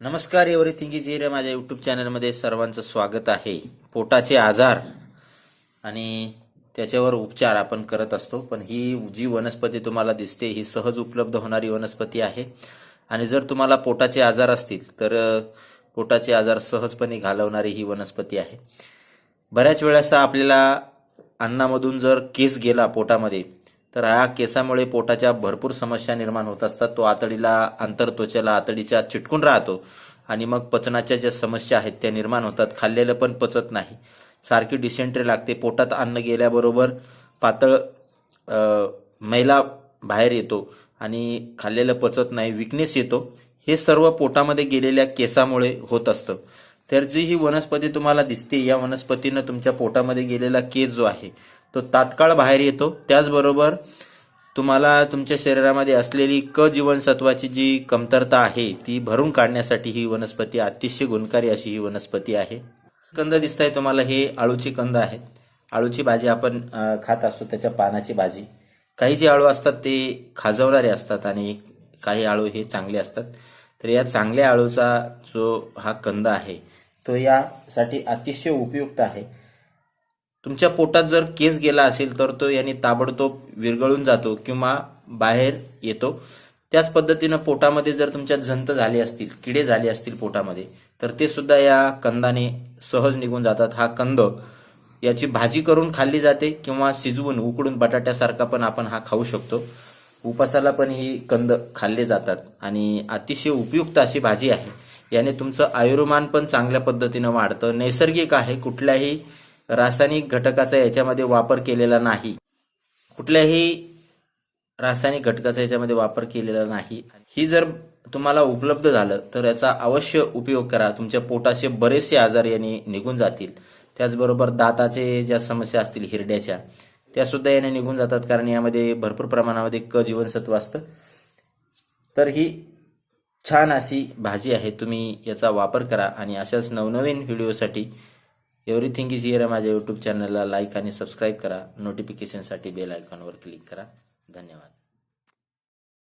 नमस्कार everything is area माझ्या YouTube चॅनलमध्ये सर्वांचं स्वागत आहे. पोटाचे आजार आणि त्याच्यावर उपचार आपण करत असतो पण ही जी वनस्पती तुम्हाला दिसते ही सहज उपलब्ध होणारी वनस्पती आहे. आणि जर तुम्हाला पोटाचे आजार असतील तर पोटाचे आजार सहजपणे घालवणारी ही वनस्पती आहे. बऱ्याच वेळेस आपल्याला अन्नामधून जर केस गेला पोटामध्ये तर ह्या केसामुळे पोटाच्या भरपूर समस्या निर्माण होत असतात. तो आतडीला आंतरत्वचेला आतडीच्या चिटकून राहतो आणि मग पचनाच्या ज्या समस्या आहेत त्या निर्माण होतात. खाल्लेलं पण पचत नाही. सारखी डिसेंट्री लागते. पोटात अन्न गेल्याबरोबर पातळ मैला बाहेर येतो आणि खाल्लेलं पचत नाही. विकनेस येतो. हे सर्व पोटामध्ये गेलेल्या केसामुळे होत असतं. तर जी ही वनस्पती तुम्हाला दिसते या वनस्पतीनं तुमच्या पोटामध्ये गेलेला केस जो आहे तो तात्काळ बाहेर येतो. त्याचबरोबर तुम्हाला तुमच्या शरीरामध्ये असलेली क जीवनसत्वाची जी कमतरता आहे ती भरून काढण्यासाठी ही वनस्पती अतिशय गुणकारी अशी ही वनस्पती आहे. कंद दिसत आहे तुम्हाला हे आळूची कंद आहेत आळूची भाजी आपण खात असतो त्याच्या पानाची भाजी. काही जे आळू असतात ते खाजवणारे असतात आणि काही आळू हे चांगले असतात. तर या चांगल्या आळूचा जो हा कंद आहे तो यासाठी अतिशय उपयुक्त आहे. तुमच्या पोटात जर केस गेला असेल तर तो याने ताबडतोब विरघळून जातो किंवा बाहेर येतो. त्याच पद्धतीनं पोटामध्ये जर तुमच्या जंत झाले असतील किडे झाले असतील पोटामध्ये तर ते सुद्धा या कंदाने सहज निघून जातात. हा कंद याची भाजी करून खाल्ली जाते किंवा शिजवून उकडून बटाट्यासारखा पण आपण हा खाऊ शकतो. उपासाला पण ही कंद खाल्ले जातात आणि अतिशय उपयुक्त अशी भाजी आहे. याने तुमचं आयुर्मान पण चांगल्या पद्धतीनं वाढतं. नैसर्गिक आहे कुठल्याही रासायनिक घटकाचा याच्यामध्ये वापर केलेला नाही. कुठल्याही रासायनिक घटकाचा याच्यामध्ये वापर केलेला नाही. ही जर तुम्हाला उपलब्ध झालं तर याचा अवश्य उपयोग करा. तुमच्या पोटाचे बरेचसे आजार याने निघून जातील. त्याचबरोबर दाताचे ज्या समस्या असतील हिरड्याच्या त्या सुद्धा याने निघून जातात कारण यामध्ये भरपूर प्रमाणामध्ये क जीवनसत्व असतं. तर ही छान अशी भाजी आहे तुम्ही याचा वापर करा आणि अशाच नवनवीन व्हिडिओसाठी एव्हरीथिंग इज हिअर माझ्या यूट्यूब चॅनलला लाईक आणि सबस्क्राईब करा. नोटिफिकेशनसाठी बेल आयकॉनवर क्लिक करा. धन्यवाद.